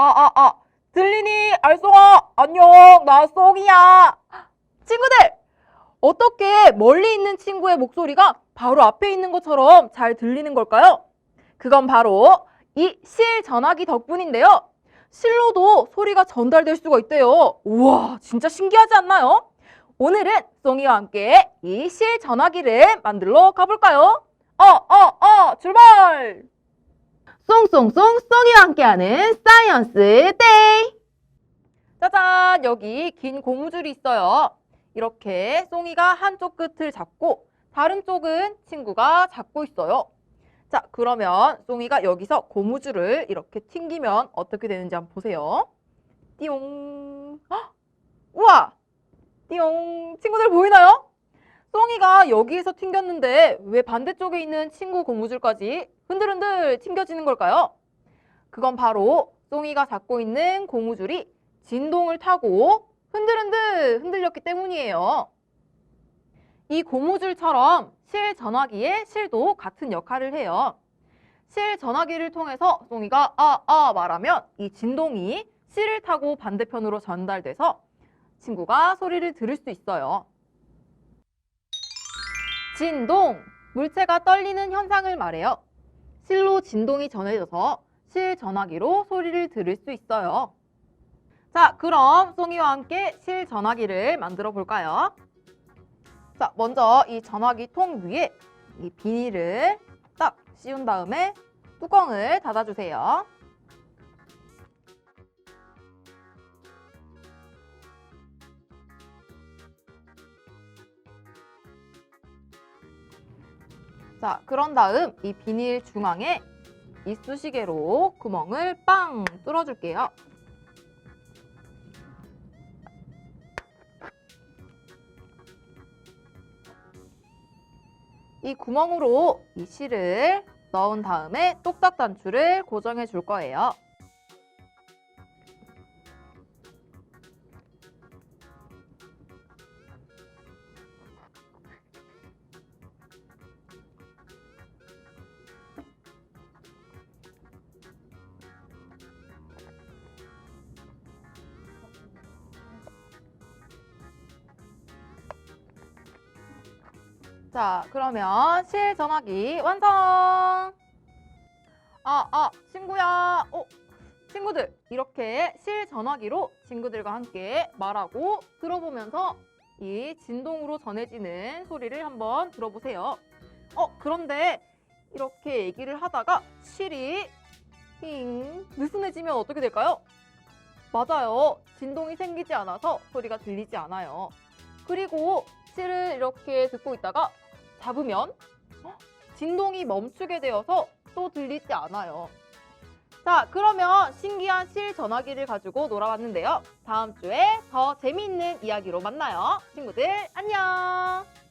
아, 아, 아. 들리니? 알쏭아. 안녕. 나 쏭이야. 친구들! 어떻게 멀리 있는 친구의 목소리가 바로 앞에 있는 것처럼 잘 들리는 걸까요? 그건 바로 이 실 전화기 덕분인데요. 실로도 소리가 전달될 수가 있대요. 우와, 진짜 신기하지 않나요? 오늘은 쏭이와 함께 이 실 전화기를 만들러 가볼까요? 어, 어, 어, 출발! 송송송 쏭이와 함께하는 사이언스 데이! 짜잔! 여기 긴 고무줄이 있어요. 이렇게 쏭이가 한쪽 끝을 잡고 다른 쪽은 친구가 잡고 있어요. 자, 그러면 쏭이가 여기서 고무줄을 이렇게 튕기면 어떻게 되는지 한번 보세요. 띠용. 헉! 우와! 띠용. 친구들 보이나요? 쏭이가 여기에서 튕겼는데 왜 반대쪽에 있는 친구 고무줄까지 흔들흔들 튕겨지는 걸까요? 그건 바로 쏭이가 잡고 있는 고무줄이 진동을 타고 흔들흔들 흔들렸기 때문이에요. 이 고무줄처럼 실 전화기의 실도 같은 역할을 해요. 실 전화기를 통해서 쏭이가 아, 아 말하면 이 진동이 실을 타고 반대편으로 전달돼서 친구가 소리를 들을 수 있어요. 진동, 물체가 떨리는 현상을 말해요. 실로 진동이 전해져서 실 전화기로 소리를 들을 수 있어요. 자, 그럼 쏭이와 함께 실 전화기를 만들어 볼까요? 자, 먼저 이 전화기 통 위에 이 비닐을 딱 씌운 다음에 뚜껑을 닫아주세요. 자, 그런 다음 이 비닐 중앙에 이쑤시개로 구멍을 빵 뚫어줄게요. 이 구멍으로 이 실을 넣은 다음에 똑딱 단추를 고정해 줄 거예요. 자, 그러면 실 전화기 완성! 아, 아, 친구야. 어, 친구들, 이렇게 실 전화기로 친구들과 함께 말하고 들어보면서 이 진동으로 전해지는 소리를 한번 들어보세요. 어, 그런데 이렇게 얘기를 하다가 실이 힝, 느슨해지면 어떻게 될까요? 맞아요. 진동이 생기지 않아서 소리가 들리지 않아요. 그리고 실을 이렇게 듣고 있다가 잡으면 어? 진동이 멈추게 되어서 또 들리지 않아요. 자, 그러면 신기한 실 전화기를 가지고 놀아봤는데요. 다음 주에 더 재미있는 이야기로 만나요. 친구들, 안녕!